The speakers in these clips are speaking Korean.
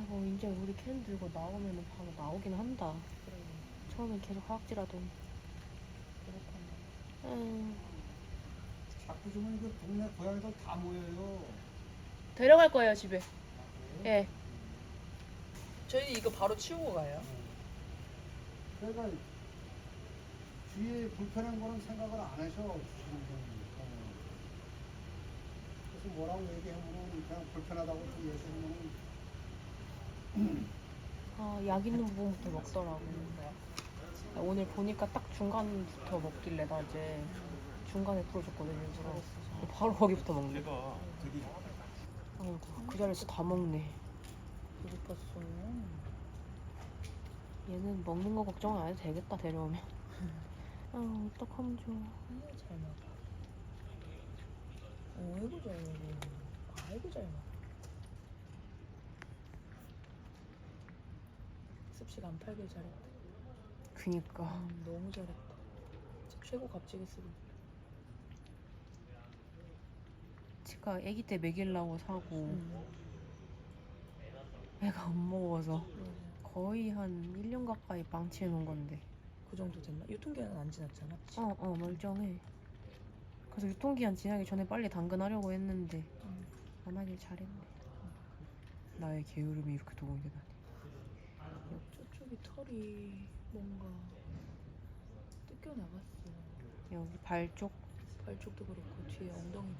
아이고 이제 우리 캔 들고 나오면은 바로 나오긴 한다. 그래 처음엔 계속 하악질하더니. 그렇구나 음, 자꾸 주면 그 동네 고양이들 다 모여요. 데려갈 거예요 집에. 예. 저희 이거 바로 치우고 가요 그러니까 주위에 불편한 거는 생각을 안 하셔 주시는 거니까. 그래서 뭐라고 얘기하면은 그냥 불편하다고 또 얘기하면은 아, 약 있는 부분부터 먹더라고. 오늘 보니까 딱 중간부터 먹길래 낮에 중간에 풀어줬거든요. 일부러. 바로 거기부터 먹네. 아이고 그 자리에서 다 먹네. 배고팠어 얘는 먹는 거 걱정 안 해도 되겠다 데려오면. 아 어떡하면 좋아. 아이고 잘 먹어 아이고 잘 먹어 아이고 잘 먹어 습식 안 팔길 잘했다 그니까. 음, 너무 잘했다 최고 쓰고 치가 아기 때 먹이려고 사고 음. 애가 안 먹어서 맞아. 거의 한 1년 가까이 방치해 놓은 건데. 그 정도 됐나? 유통기한은 안 지났잖아 그치? 어, 어, 멀쩡해. 그래서 유통기한 지나기 전에 빨리 당근하려고 했는데 음. 안 하길 잘했네. 나의 게으름이 이렇게 도움이. 저쪽 이 털이 뭔가 뜯겨 나갔어 여기 발 쪽. 발 쪽도 그렇고 뒤에 엉덩이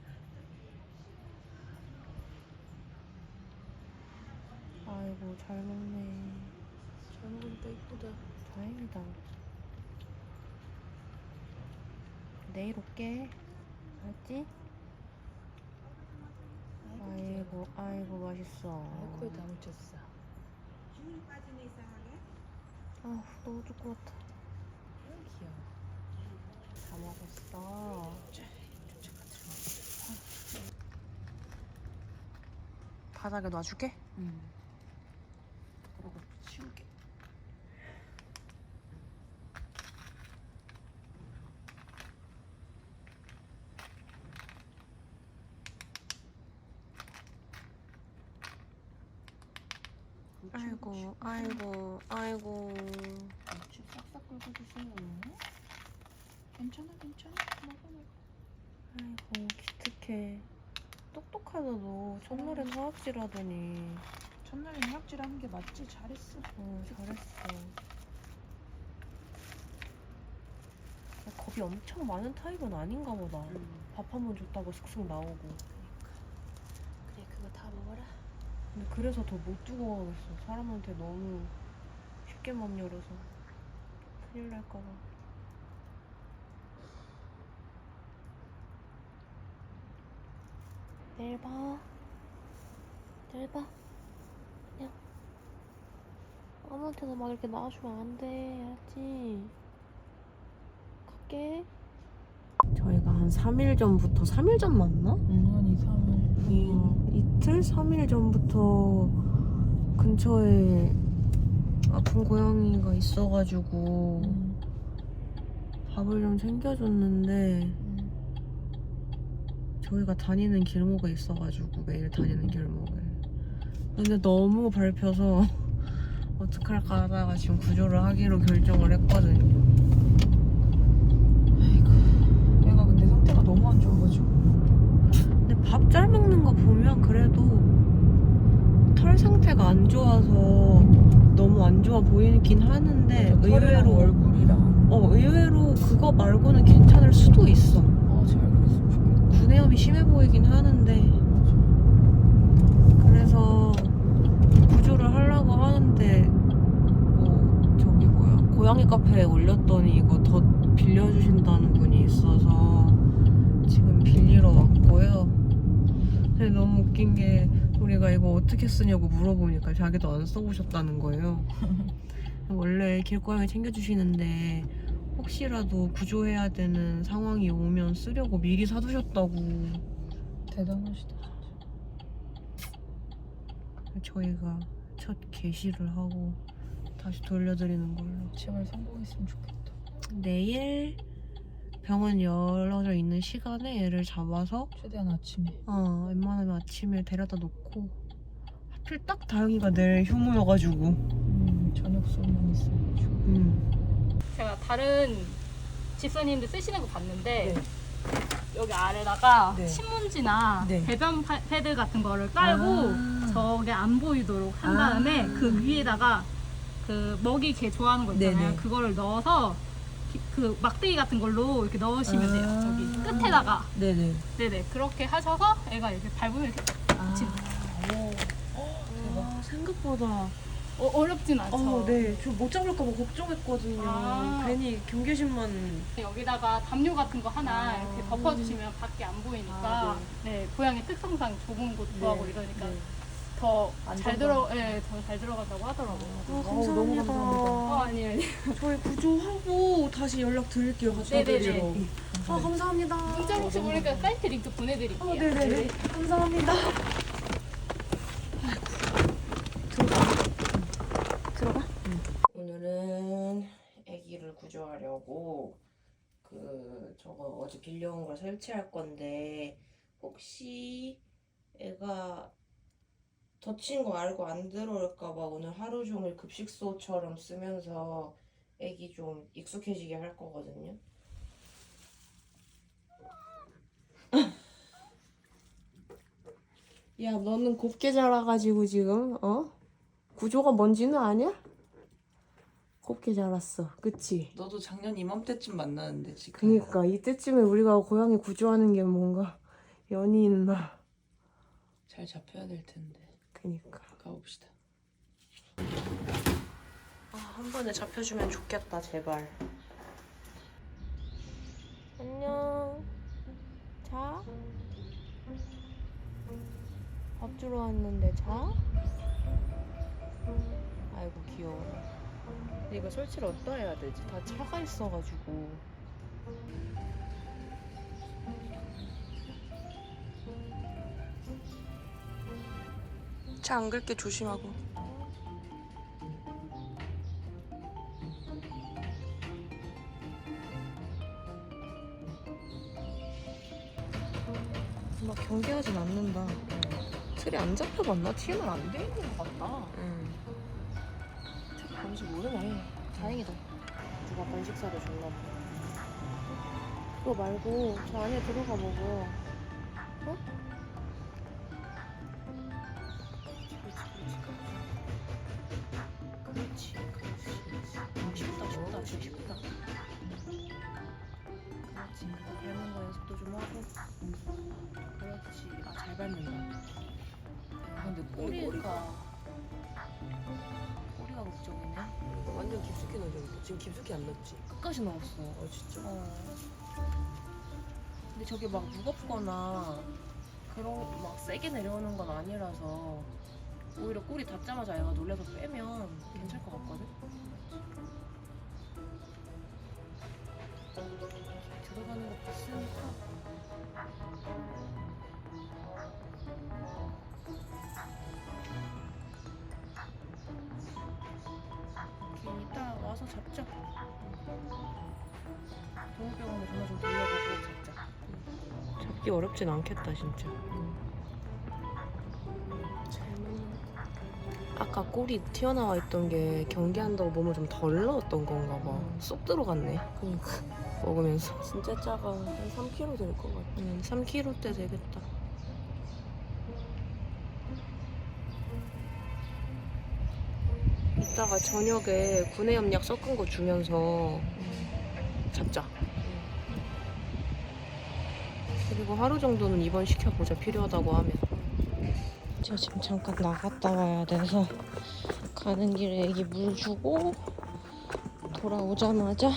아이고 잘 먹네. 잘 먹으니까 이쁘다 다행이다. 내일 올게. 알았지? 아이고, 아이고 맛있어. 아, 코에 다 묻혔어 아, 너무 조그맣다. 아유 귀여워 다 먹었어. 바닥에 놔줄게. 응 그러고 치우게 아이고, 아이고, 아이고. 집 싹싹 긁어 주세요 괜찮아 괜찮아 먹어 먹어 아이고, 기특해. 똑똑하다도 첫날엔 화학질하더니. 첫날에 해악질 하는 게 맞지 잘했어 어, 잘했어. 야, 겁이 엄청 많은 타입은 아닌가 보다. 밥한 번 줬다고 슥슥 나오고. 근데 그래서 더 못 두고 가겠어. 사람한테 너무 쉽게 못 열어서. 큰일 날까봐. 내일 봐. 내일 봐. 그냥. 아무한테나 막 이렇게 나와주면 안 돼. 알았지? 갈게. 저희가 한 3일 전부터, 3일 전 맞나? 응 한 2, 3일. 이, 이틀? 3일 전부터 근처에 아픈 고양이가 있어가지고 밥을 좀 챙겨줬는데 저희가 다니는 길목에 있어가지고 매일 다니는 길목에. 근데 너무 밟혀서 어떡할까 하다가 지금 구조를 하기로 결정을 했거든요 아이고 얘가 근데 상태가 너무 안 좋아가지고 잘 먹는 거 보면 그래도 털 상태가 안 좋아서 너무 안 좋아 보이긴 하는데 의외로 얼굴이랑 어 의외로 그거 말고는 괜찮을 수도 있어. 어잘 그랬으면 좋겠다 구내염이 심해 보이긴 하는데 그래서 구조를 하려고 하는데 뭐 저기 뭐야 고양이 카페에 올렸더니 이거 더 빌려주신다는 분이 있어서 지금 빌리러 왔고요. 근데 너무 웃긴 게 우리가 이거 어떻게 쓰냐고 물어보니까 자기도 안 써보셨다는 거예요. 원래 길고양이 챙겨주시는데 혹시라도 구조해야 되는 상황이 오면 쓰려고 미리 사두셨다고. 대단하시다 저희가 첫 게시를 하고 다시 돌려드리는 걸로. 제발 성공했으면 좋겠다. 내일 병원 열어져 있는 시간에 얘를 잡아서 최대한 아침에 어 웬만하면 아침에 데려다 놓고 하필 딱 다영이가 늘 효모여가지고. 음, 저녁 술만 있어가지고. 음. 제가 다른 집사님들 쓰시는 거 봤는데 네. 여기 아래다가 네. 신문지나 네. 배변 파- 패드 같은 거를 깔고 아. 저게 안 보이도록 한 아. 다음에 그 위에다가 그 먹이 개 좋아하는 거 있잖아요. 네네. 그거를 넣어서 기- 그 막대기 같은 걸로 이렇게 넣으시면 돼요. 아. 저기 끝에다가 네네. 네네 그렇게 하셔서 애가 이렇게 밟으면 이렇게 아. 집- 와, 생각보다. 어, 어렵진 않죠. 어, 네. 저 못 잡을까봐 걱정했거든요. 아. 괜히 경계심만. 여기다가 담요 같은 거 하나 아. 이렇게 덮어주시면 밖에 안 보이니까 아, 네. 고양이 특성상 좁은 곳 좋아하고 네, 이러니까 네. 더. 잘 들어, 예, 더 잘 들어간다고 하더라고요. 아, 감사합니다. 너무 감사합니다. 어, 아니에요, 아니에요. 저희 구조하고 다시 연락 드릴게요. 가족들이로. 네네네. 아, 감사합니다. 문자로 혹시 모르니까 사이트 링크 보내드릴게요. 어, 네네네. 감사합니다. 들어가. 오늘은 아기를 구조하려고 그 저거 어제 빌려온 걸 설치할 건데 혹시 애가 덧친 거 알고 안 들어올까봐 오늘 하루 종일 급식소처럼 쓰면서 애기 좀 익숙해지게 할 거거든요. 야, 너는 곱게 자라가지고 지금 어? 구조가 뭔지는 아냐? 곱게 자랐어, 그치? 너도 작년 이맘때쯤 만나는데 지금. 그니까 이때쯤에 우리가 고양이 구조하는 게 뭔가 연이 있나? 잘 잡혀야 될 텐데. 그니까. 가봅시다. 아, 한 번에 잡혀주면 좋겠다, 제발. 안녕. 자? 밥 주러 왔는데 자? 아이고 귀여워. 근데 이거 설치를 어디다 해야 되지? 다 차가 있어가지고. 차 안 긁게 조심하고. 막 경계하진 않는다. 틀이 안 잡혀봤나? TMR 안돼 있는 것 같다. 응. 뭔지 모르네. 다행이다. 누가 번식사를 줬나 봐. 그거 말고 저 안에 들어가 보고. 어? 하고. 그렇지. 아, 잘 밟는다. 아, 근데 꼬리가. 꼬리가 걱정이네. 완전 깊숙이 있다. 지금 깊숙이 안 넣었지? 끝까지 넣었어. 어 진짜? 어. 근데 저게 막 무겁거나 그런 막 세게 내려오는 건 아니라서 오히려 꼬리 닿자마자 얘가 놀래서 빼면 괜찮을 것 같거든? 들어가는 거 봤으니까 이따 와서 잡자 동물병원에 전화 좀 돌려보고 잡자 잡기 어렵진 않겠다 진짜 아까 꼬리 튀어나와 있던 게 경계한다고 몸을 좀 덜 넣었던 건가 봐. 쏙 들어갔네. 그러니까 먹으면서. 진짜 작아. 한 3kg 될 것 같아. 음, 3kg 대 되겠다. 이따가 저녁에 구내 염약 섞은 거 주면서 잡자. 그리고 하루 정도는 입원 시켜보자 필요하다고 하면. 제가 지금 잠깐 나갔다 와야 돼서 가는 길에 애기 물 주고 돌아오자마자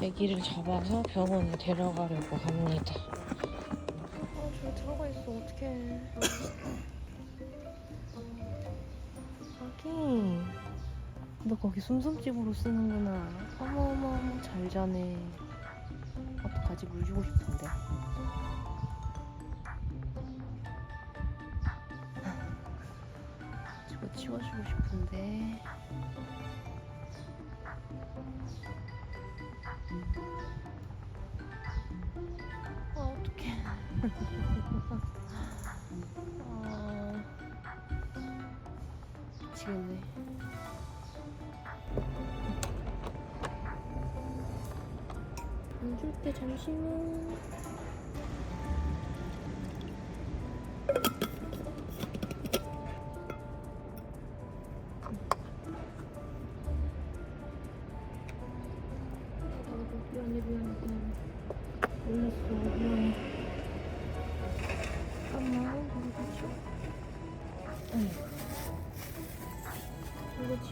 애기를 잡아서 병원에 데려가려고 합니다. 아, 저기 들어가 있어. 어떡해. 아기. 너 거기 숨숨집으로 쓰는구나. 어머, 어머, 어머. 잘 자네. 어떡하지? 물 주고 싶은데. 저거 치워주고 싶은데. 아, 어떡해. 아... 미치겠네. 때 잠시만.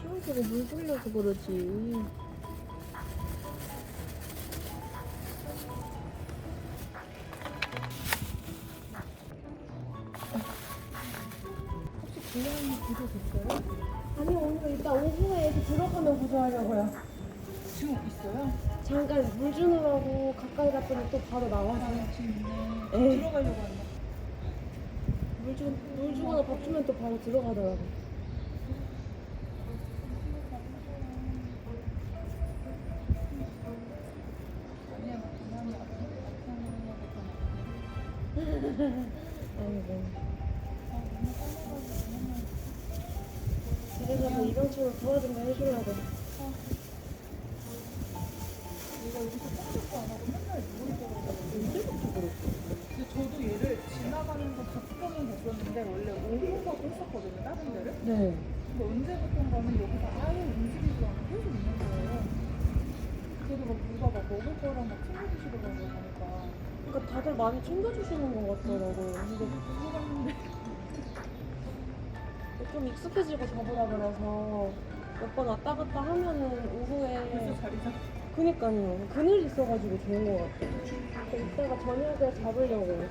이거 치워주고 물 주려고 그러지 혹시 분량이 구조 됐어요? 아니요 오늘 일단 오후에 애기 들어가면 구조하려고요 지금 있어요? 잠깐 물 주느라고 가까이 갔더니 또 바로 나와서 지금 있네. 에. 들어가려고 한다. 물, 주, 물 주거나 밥 주면 또 바로 들어가더라고. 아이고. 집에 가서 이병철 도와준다 해주려고. 내가 여기서 꼼짝도 안 하고 맨날 누워있더라고요. 언제부터 그랬어? 근데 저도 얘를 지나가는 거 가끔은 봤었는데 원래 오후 가고 했었거든요, 다른 데를. 네. 근데 언제부턴가는 여기서 아예 움직이지 않고 계속 있는 거예요. 그래도 막 누가 막 먹을 거랑 막 챙겨주시고 그런 거 보니까 그러니까 다들 많이 챙겨주시는 것 같더라고요. 근데 들어갔는데 좀 익숙해지고 잡으라 그래서 몇 번 왔다 갔다 하면은 오후에 벌써 자리 잡 그니까요. 그늘 있어가지고 좋은 것 같아요. 그래서 이따가 저녁에 잡으려고.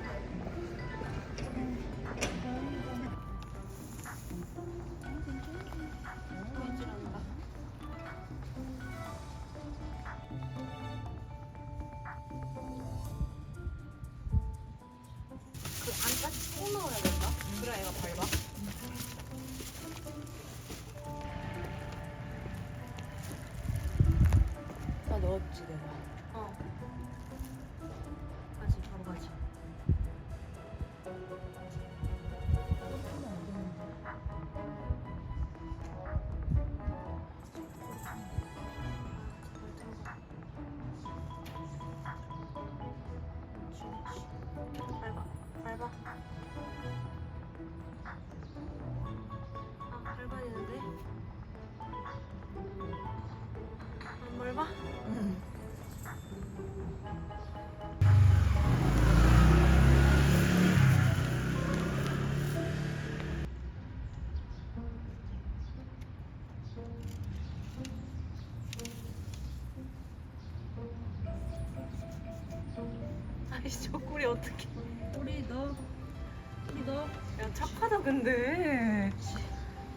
근데.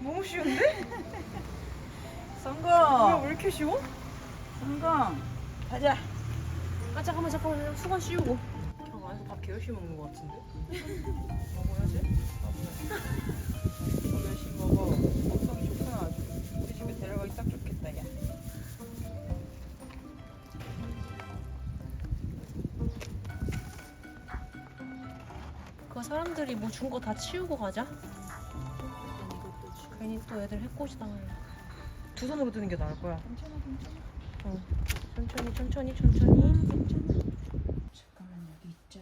너무 쉬운데? 성공. 왜 이렇게 쉬워? 성공. 가자. 아 잠깐만 잠깐만. 수건 씌우고. 형 안에서 밥 개열심히 먹는 거 같은데? 먹어야지 너 열심히 먹어 그 사람들이 뭐 준 거 다 치우고 가자. 괜히 또 애들 해코지 당해 두 손으로 드는 게 나을 거야. 괜찮아 괜찮아 어. 천천히 천천히 천천히. 잠깐만 여기 있자.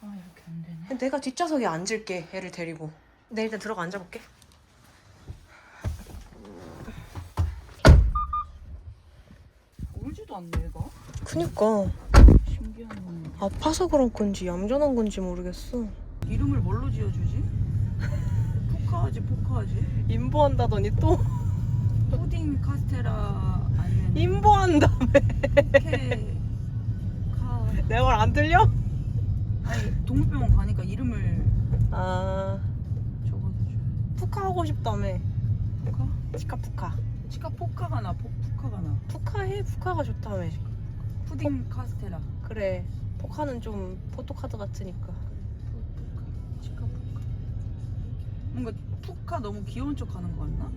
아 이렇게 안 되네. 내가 뒷좌석에 앉을게 애를 데리고. 내 일단 들어가 앉아볼게. 울지도 않네 얘가. 그니까 아파서 그런 건지 얌전한 건지 모르겠어. 이름을 뭘로 지어주지? 포카하지 포카하지? 인보한다더니 또. 푸딩 카스테라 아니면 인보한다며. 포케 카 내 말 안 들려? 아니 동물병원 가니까 이름을 아. 적어서 줘야 푸카 하고 싶다며. 돼 포카? 치카 푸카. 치카 포카가 나 포, 푸카가 나. 푸카 해 푸카가 좋다며. 푸딩 카스테라. 그래 포카는 좀 포토카드 같으니까 치카 포카 뭔가 푸카 너무 귀여운 척 하는 거 같나?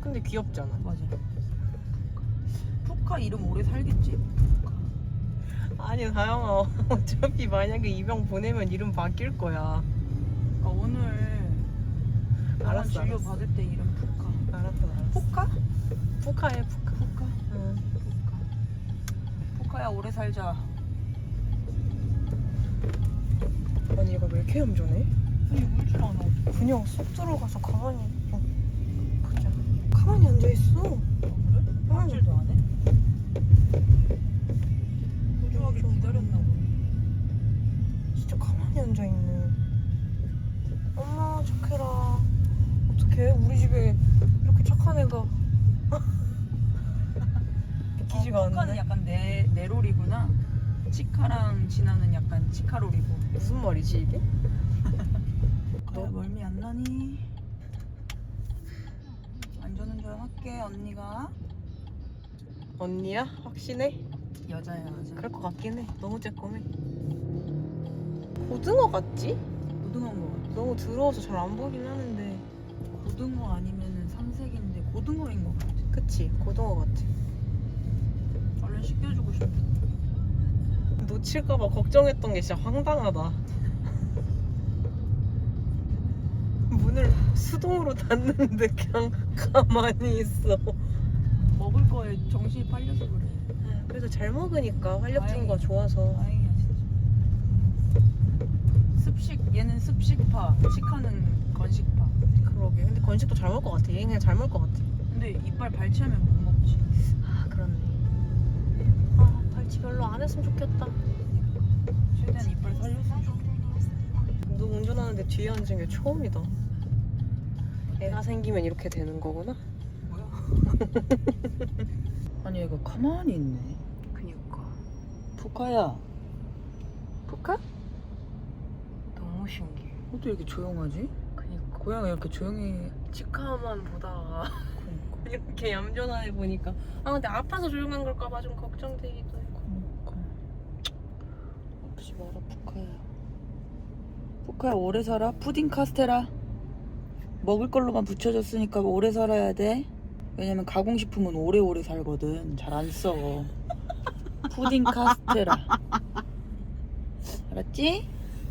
근데 귀엽잖아 맞아 푸카 이름 오래 살겠지? 아니 다영아 어차피 만약에 이병 보내면 이름 바뀔 거야 그러니까 오늘 알았어, 진료 알았어. 받을 때 이름 푸카. 알았어 알았어 푸카? 푸카해 푸카 푸카. 응. 푸카야 오래 살자. 아니 얘가 왜 이렇게 얌전해? 아니 울줄 아나. 그냥 쏙 들어가서 가만히 어, 보자 가만히 앉아있어 그래? 아무질도 안 해? 소중하게 기다렸나 보네. 진짜 가만히 앉아있네 엄마 착해라 어떡해 우리 집에 이렇게 착한 애가 믿기지가 어, 않네 약간 네 네롤이구나. 치카랑 진아는 약간 치카롤이고. 무슨 말이지 이게? 너 멀미 안 나니? 안전운전 할게 언니가. 언니야? 확신해? 여자야 여자. 그럴 것 같긴 해 너무 쬐끔해 고등어 같지? 고등어인 거 같아. 너무 더러워서 잘 안 보긴 하는데 고등어 아니면은 삼색인데 고등어인 거 같아. 그치 고등어 같아 얼른 씻겨주고 싶어. 놓칠까봐 걱정했던 게 진짜 황당하다 문을 수동으로 닫는데 그냥 가만히 있어 먹을 거에 정신이 팔려서 그래. 그래도 잘 먹으니까 다행이다. 좋아서 다행이야 진짜. 습식 얘는 습식파, 치카는 건식파. 그러게 근데 건식도 잘 먹을 것 같아 얘 그냥 잘 먹을 것 같아 근데 이빨 발치하면 못 먹지. 아 그렇네 아 발치 별로 안 했으면 좋겠다 최대한 이빨 좋겠다. 너 운전하는데 뒤에 앉은 게 처음이다 애가 생기면 이렇게 되는 거구나 뭐야? 아니 얘가 가만히 있네. 그니까 푸카야. 볼까? 너무 신기해 어떻게 이렇게 조용하지? 그니까 고양이 이렇게 조용히. 치카만 보다가 이렇게 얌전한 애 보니까 아 근데 아파서 조용한 걸까봐 좀 걱정되기도 해 그러니까. 아프지 마라 푸카야. 푸카야 오래 살아. 푸딩 카스테라. 먹을 걸로만 붙여줬으니까 오래 살아야 돼. 왜냐면 가공식품은 오래오래 살거든. 잘 안 써. 푸딩 카스테라. 알았지?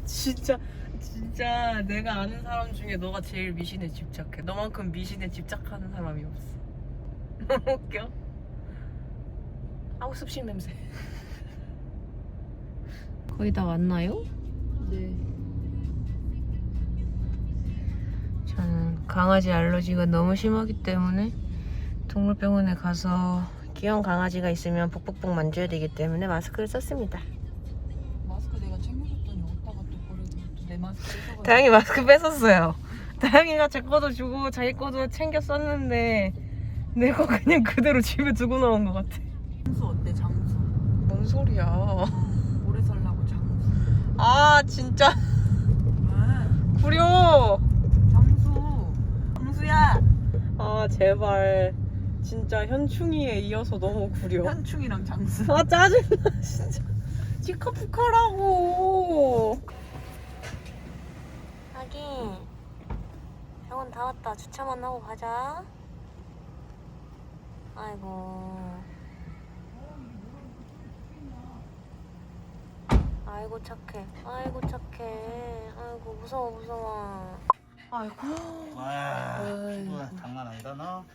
진짜 진짜 내가 아는 사람 중에 너가 제일 미신에 집착해 너만큼 미신에 집착하는 사람이 없어 너무 웃겨 아우 습식 냄새 거의 다 왔나요? 네. 저는 강아지 알러지가 너무 심하기 때문에 동물병원에 가서 귀여운 강아지가 있으면 푹푹푹 만져야 되기 때문에 마스크를 썼습니다. 마스크 내가 챙겨줬더니 어디다가 또 버리고 또내 마스크 뺏어가지고. 다행히 마스크 뺐었어요. 다행이가 제 거도 주고 자기 거도 챙겨 썼는데 내 거 그냥 그대로 집에 두고 나온 것 같아. 장수 어때 장수? 뭔 소리야? 오래 살라고 장수. 아 진짜 왜? 구려. 장수야. 아 제발. 진짜 현충이에 이어서 너무 구려. 현충이랑 장수. 아 짜증나 진짜. 치카푸카라고. 아기 병원 다 왔다. 주차만 하고 가자. 아이고. 아이고 착해. 아이고 착해. 아이고 무서워 무서워 아이고 와, 피부가 장난 아니다 너.